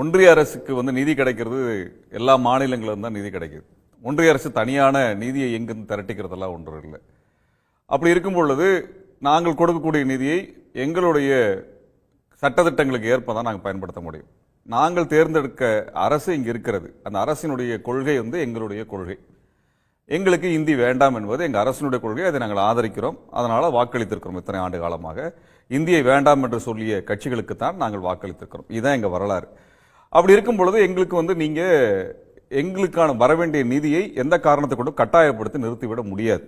ஒன்றிய அரசுக்கு வந்து நிதி கிடைக்கிறது எல்லா மாநிலங்களும் தான் நிதி கிடைக்குது. ஒன்றிய அரசு தனியான நிதியை எங்கிருந்து திரட்டிக்கிறதெல்லாம் ஒன்றும் இல்லை. அப்படி இருக்கும் பொழுது நாங்கள் கொடுக்கக்கூடிய நிதியை எங்களுடைய சட்டத்திட்டங்களுக்கு ஏற்ப தான் நாங்கள் பயன்படுத்த முடியும். நாங்கள் தேர்ந்தெடுக்க அரசு இங்கே இருக்கிறது. அந்த அரசினுடைய கொள்கை வந்து எங்களுடைய கொள்கை. எங்களுக்கு இந்தி வேண்டாம் என்பது எங்கள் அரசினுடைய கொள்கை. அதை நாங்கள் ஆதரிக்கிறோம். அதனால் வாக்களித்திருக்கிறோம் இத்தனை ஆண்டு காலமாக. இந்தியை வேண்டாம் என்று சொல்லிய கட்சிகளுக்கு தான் நாங்கள் வாக்களித்திருக்கிறோம். இதுதான் எங்கள் வரலாறு. அப்படி இருக்கும் பொழுது எங்களுக்கு வந்து நீங்கள் எங்களுக்கான வரவேண்டிய நிதியை எந்த காரணத்தை கொண்டும் கட்டாயப்படுத்தி நிறுத்திவிட முடியாது.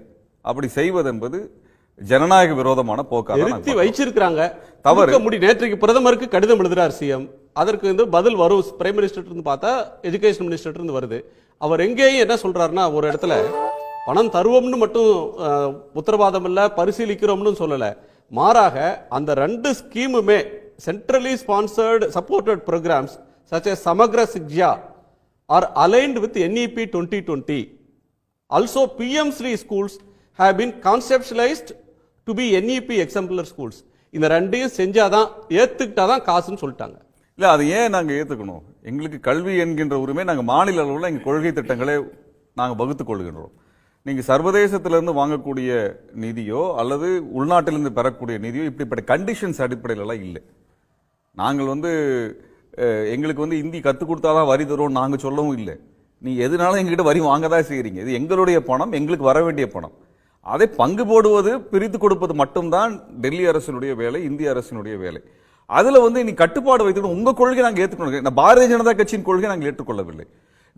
அப்படி செய்வது என்பது ஜனநாயக விரோதமான போக்காக நிறுத்தி வச்சிருக்காங்க தவறு. முடி நேற்றைக்கு பிரதமருக்கு கடிதம் எழுதுறார் சிஎம். அதற்கு வந்து பதில் வரும். பிரைம் மினிஸ்டர் இருந்து பார்த்தா எஜுகேஷன் மினிஸ்டர் இருந்து வருது. அவர் எங்கேயும் என்ன சொல்றாருன்னா ஒரு இடத்துல பணம் தருவோம்னு மட்டும் உத்தரவாதம் இல்ல பரிசீலிக்கிறோம்னு சொல்லல. மாறாக அந்த ரெண்டு ஸ்கீமுமே centrally sponsored supported programmes such Samagra Shiksha are aligned with NEP twenty twenty Also, PM Sri schools have been conceptualized to be NEP exemplar schools இந்த ரெண்டையும் செஞ்சாதான் ஏத்துக்கிட்டாதான் காசுன்னு சொல்லிட்டாங்க. இல்லை அது ஏன் நாங்கள் ஏற்றுக்கணும் எங்களுக்கு கல்வி என்கின்ற உரிமை நாங்கள் மாநில அளவில் எங்கள் கொள்கை திட்டங்களை நாங்கள் வகுத்து கொள்கின்றோம். நீங்கள் சர்வதேசத்திலிருந்து வாங்கக்கூடிய நிதியோ அல்லது உள்நாட்டிலிருந்து பெறக்கூடிய நிதியோ இப்படிப்பட்ட கண்டிஷன்ஸ் அடிப்படையிலலாம் இல்லை. நாங்கள் வந்து எங்களுக்கு வந்து இந்தி கற்றுக் கொடுத்தாதான் வரி தருவோம் நாங்கள் சொல்லவும் இல்லை. நீ எதுனாலும் எங்ககிட்ட வரி வாங்க தான் செய்கிறீங்க இது எங்களுடைய பணம் எங்களுக்கு வர வேண்டிய பணம். அதை பங்கு போடுவது பிரித்து கொடுப்பது மட்டும்தான் டெல்லி அரசினுடைய வேலை இந்திய அரசினுடைய வேலை. அதுல வந்து நீ கட்டுப்பாடு வைத்துக்கணும் உங்க கொள்கை நாங்கள் ஏற்றுக்கணும் நான் பாரதிய ஜனதா கட்சியின் கொள்கை நாங்கள் ஏற்றுக்கொள்ளவில்லை.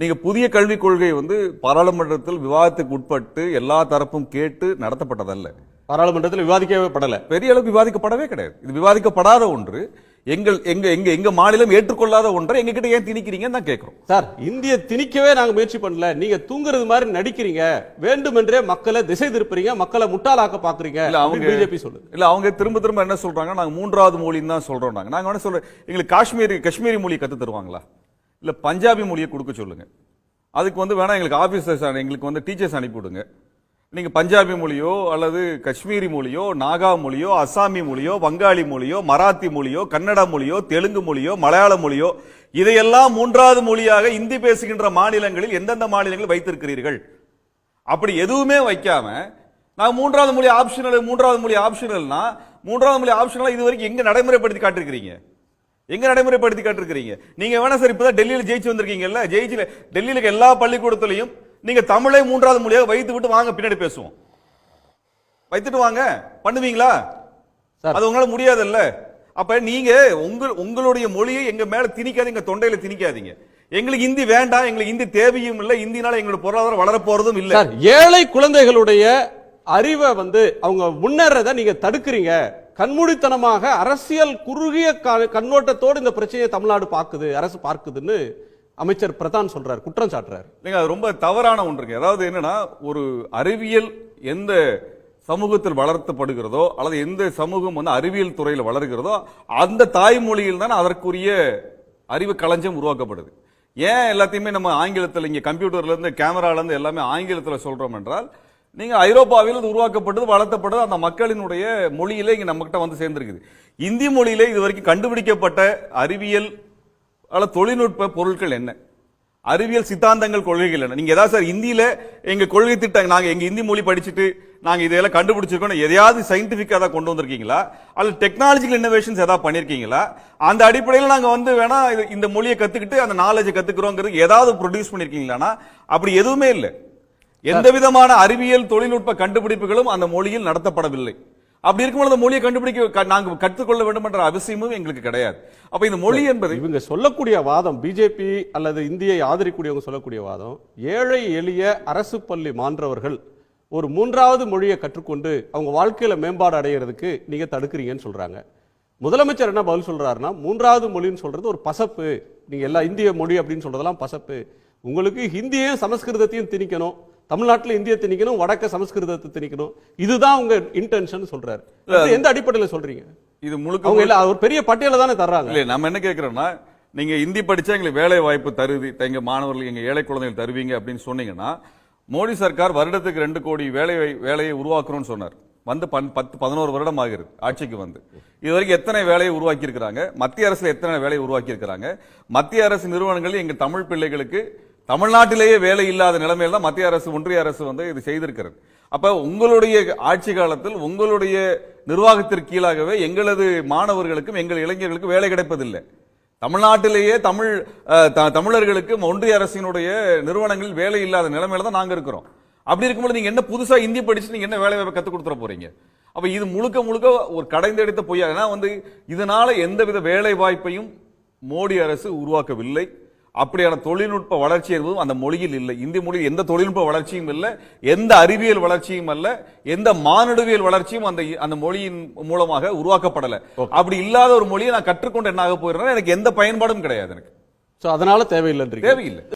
நீங்க புதிய கல்விக் கொள்கை வந்து பாராளுமன்றத்தில் விவாதத்துக்கு உட்பட்டு எல்லா தரப்பும் கேட்டு நடத்தப்பட்டதல்ல. பாராளுமன்றத்தில் விவாதிக்கவே படல. பெரிய அளவுக்கு விவாதிக்கப்படவே கிடையாது. இது விவாதிக்கப்படாத ஒன்று. எங்கள் எங்க எங்க எங்க மாநிலம் ஏற்றுக்கொள்ளாத ஒன்றை எங்க கிட்ட ஏன் திணிக்கிறீங்கன்னு தான் கேட்கிறோம். சார் இந்திய திணிக்கவே நாங்க முயற்சி பண்ணல. நீங்க தூங்குறது மாதிரி நடிக்கிறீங்க. வேண்டுமென்றே மக்களை திசை திருப்புறீங்க மக்களை முட்டாளாக்க பாக்குறீங்க இல்ல அவங்க பிஜேபி சொல்லுது. இல்ல அவங்க திரும்ப திரும்ப என்ன சொல்றாங்க? நாங்க மூன்றாவது மொழின்னு தான் சொல்றோம் நாங்க. நாங்க என்ன சொல்றோம்? எங்களுக்கு காஷ்மீரி காஷ்மீரி மொழி கத்து தருவாங்களா? இல்ல பஞ்சாபி மொழியை கொடுக்க சொல்லுங்க. அதுக்கு வந்து வேணா எங்களுக்கு ஆபீசர்ஸ் எங்களுக்கு வந்து டீச்சர்ஸ் அனுப்பி நீங்கள் பஞ்சாபி மொழியோ அல்லது காஷ்மீரி மொழியோ நாகா மொழியோ அசாமி மொழியோ வங்காளி மொழியோ மராத்தி மொழியோ கன்னட மொழியோ தெலுங்கு மொழியோ மலையாள மொழியோ இதையெல்லாம் மூன்றாவது மொழியாக இந்தி பேசுகின்ற மாநிலங்களில் எந்தெந்த மாநிலங்களில் வைத்திருக்கிறீர்கள்? அப்படி எதுவுமே வைக்காம நான் மூன்றாவது மொழி ஆப்ஷனல் மூன்றாவது மொழி ஆப்ஷனல்னா மூன்றாவது மொழி ஆப்ஷனலாக இது வரைக்கும் எங்கே நடைமுறைப்படுத்தி காட்டிருக்கிறீங்க? எங்க நடைமுறைப்படுத்தி காட்டிருக்கிறீங்க? நீங்க வேணா சார் இப்பதான் டெல்லியில் ஜெயிச்சு வந்திருக்கீங்கல்ல? ஜெயிச்சு டெல்லியில எல்லா பள்ளிக்கூடத்திலையும் நீங்க தமிழை மூன்றாவது மொழியாக வைத்து விட்டு வாங்க பின்னாடி பேசுவோம். வைத்துட்டு வாங்க. பண்ணுவீங்களா? சார். அது உங்களால முடியாதுல்ல. அப்ப நீங்க உங்க உங்களுடைய மொழியை எங்க மேல திணிக்காதீங்க தொண்டையில திணிக்காதீங்க. எங்களுக்கு இந்தி வேண்டாம் எங்களுக்கு இந்தி தேவையும் இல்லை இந்தினால எங்களோட பொருளாதாரம் வளர போறதும் இல்லை ஏழை குழந்தைகளுடைய அறிவை வந்து அவங்க முன்னேறத நீங்க தடுக்கிறீங்க. கண்மூடித்தனமாக அரசியல் குறுகிய கண்ணோட்டத்தோடு இந்த பிரச்சனையை தமிழ்நாடு பார்க்குது அரசு பார்க்குதுன்னு அமைச்சர் பிரதான் சொல்றாரு குற்றம் சாட்டுறாரு. இல்லைங்க அது ரொம்ப தவறான ஒன்றுங்க அதாவது என்னன்னா ஒரு அறிவியல் எந்த சமூகத்தில் வளர்த்தப்படுகிறதோ அல்லது எந்த சமூகம் வந்து அறிவியல் துறையில் வளர்கிறதோ அந்த தாய்மொழியில் தான் அதற்குரிய அறிவு களஞ்சம் உருவாக்கப்படுது. ஏன் எல்லாத்தையுமே நம்ம ஆங்கிலத்தில் இங்கே கம்ப்யூட்டர்லேருந்து கேமராலேருந்து எல்லாமே ஆங்கிலத்தில் சொல்கிறோம் என்றால் நீங்கள் ஐரோப்பாவில் இது உருவாக்கப்பட்டது வளர்த்தப்பட்டது அந்த மக்களினுடைய மொழியிலே இங்கே நம்மகிட்ட வந்து சேர்ந்துருக்குது. இந்தி மொழியிலே இது வரைக்கும் கண்டுபிடிக்கப்பட்ட அறிவியல் அல்ல தொழில்நுட்ப பொருட்கள் என்ன? அறிவியல் சித்தாந்தங்கள் கொள்கைகள் என்ன? நீங்க ஏதாவது சார் இந்தியில எங்க கொள்கை திட்டம் நாங்க எங்க இந்தி மொழி படிச்சுட்டு நாங்க இதெல்லாம் கண்டுபிடிச்சிருக்கோம் எதையாவது சயின்டிபிக்கா தான் கொண்டு வந்திருக்கீங்களா? அல்லது டெக்னாலஜிக்கல் இன்னோவேஷன்ஸ் ஏதாவது பண்ணிருக்கீங்களா? அந்த அடிப்படையில் நாங்க வந்து வேணா இந்த மொழியை கத்துக்கிட்டு அந்த நாலேஜ் கத்துக்கிறோங்கிறது ஏதாவது ப்ரொடியூஸ் பண்ணிருக்கீங்களானா அப்படி எதுவுமே இல்லை. எந்த விதமான அறிவியல் தொழில்நுட்ப கண்டுபிடிப்புகளும் அந்த மொழியில் நடத்தப்படவில்லை. அப்படி இருக்கும்போது அந்த மொழியை கண்டுபிடிக்க க- நாங்க கற்றுக்கொள்ள வேண்டும் என்ற அவசியமும் எங்களுக்கு கிடையாது. அப்ப இந்த மொழி என்பது இவங்க சொல்லக்கூடிய வாதம் பிஜேபி அல்லது இந்தியை ஆதரிக்கூடியவங்க சொல்லக்கூடிய வாதம் ஏழை எளிய அரசு பள்ளி மாணவர்கள் ஒரு மூன்றாவது மொழியை கற்றுக்கொண்டு அவங்க வாழ்க்கையில மேம்பாடு அடைகிறதுக்கு நீங்க தடுக்கிறீங்கன்னு சொல்றாங்க. முதலமைச்சர் என்ன பதில் சொல்றாருன்னா மூன்றாவது மொழின்னு சொல்றது ஒரு பசப்பு. நீங்க எல்லா இந்திய மொழி அப்படின்னு சொல்றதெல்லாம் பசப்பு. உங்களுக்கு ஹிந்தியையும் சமஸ்கிருதத்தையும் திணிக்கணும். தமிழ்நாட்டுல இந்திய திணிக்கணும் வடக்க சமஸ்கிருதத்தை திணிக்கணும். இதுதான் உங்க இன்டென்ஷன் சொல்றாரு. எந்த அடிப்படையில சொல்றீங்க? இது முழுக்க அவங்க இல்ல ஒரு பெரிய பட்டியலை தானே தர்றாங்க. இல்ல நம்ம என்ன கேக்குறோம்னா நீங்க இந்தி படிச்சா எங்களுக்கு வேலை வாய்ப்பு தருது எங்க மாணவர்கள் எங்க ஏழை குழந்தைகள் தருவீங்க அப்படின்னு சொன்னீங்கன்னா மோடி சர்க்கார் வருடத்துக்கு ரெண்டு கோடி வேலை வேலையை உருவாக்குறோம்னு சொன்னார். வந்து பன்- பத்து பதினோரு வருடம் ஆகிறது ஆட்சிக்கு வந்து. இது வரைக்கும் எத்தனை வேலையை உருவாக்கி இருக்கிறாங்க மத்திய அரசுல எத்தனை வேலையை உருவாக்கி இருக்கிறாங்க மத்திய அரசு நிறுவனங்கள் எங்க தமிழ் பிள்ளைகளுக்கு தமிழ்நாட்டிலேயே வேலை இல்லாத நிலைமையில் தான் மத்திய அரசு ஒன்றிய அரசு வந்து இது செய்திருக்கிறது. அப்ப உங்களுடைய ஆட்சி காலத்தில் உங்களுடைய நிர்வாகத்திற்கு கீழாகவே எங்களது மாணவர்களுக்கும் எங்கள் இளைஞர்களுக்கும் வேலை கிடைப்பதில்லை. தமிழ்நாட்டிலேயே தமிழ் த- தமிழர்களுக்கு ஒன்றிய அரசினுடைய நிறுவனங்களில் வேலை இல்லாத நிலைமையில தான் நாங்கள் இருக்கிறோம். அப்படி இருக்கும்போது நீங்க என்ன புதுசா இந்தி படிச்சு நீங்க என்ன வேலை வாய்ப்பை கற்றுக் கொடுத்துட போறீங்க? அப்ப இது முழுக்க முழுக்க ஒரு கடைந்தெடுத்த பொய்யா? ஏன்னா வந்து இதனால எந்தவித வேலை வாய்ப்பையும் மோடி அரசு உருவாக்கவில்லை. அப்படியான தொழில்நுட்ப வளர்ச்சி என்பதும் அந்த மொழியில் இல்லை. இந்தி மொழியில் எந்த தொழில்நுட்ப வளர்ச்சியும் இல்லை எந்த அறிவியல் வளர்ச்சியும் அல்ல எந்த மானுடவியல் வளர்ச்சியும் அந்த அந்த மொழியின் மூலமாக உருவாக்கப்படல. அப்படி இல்லாத ஒரு மொழியை நான் கற்றுக்கொண்டு என்ன ஆக போகிறேன்னா எனக்கு எந்த பயன்பாடும் கிடையாது எனக்கு. சோ அதனால தேவையில்லைன்றீங்க. தேவையில்லை.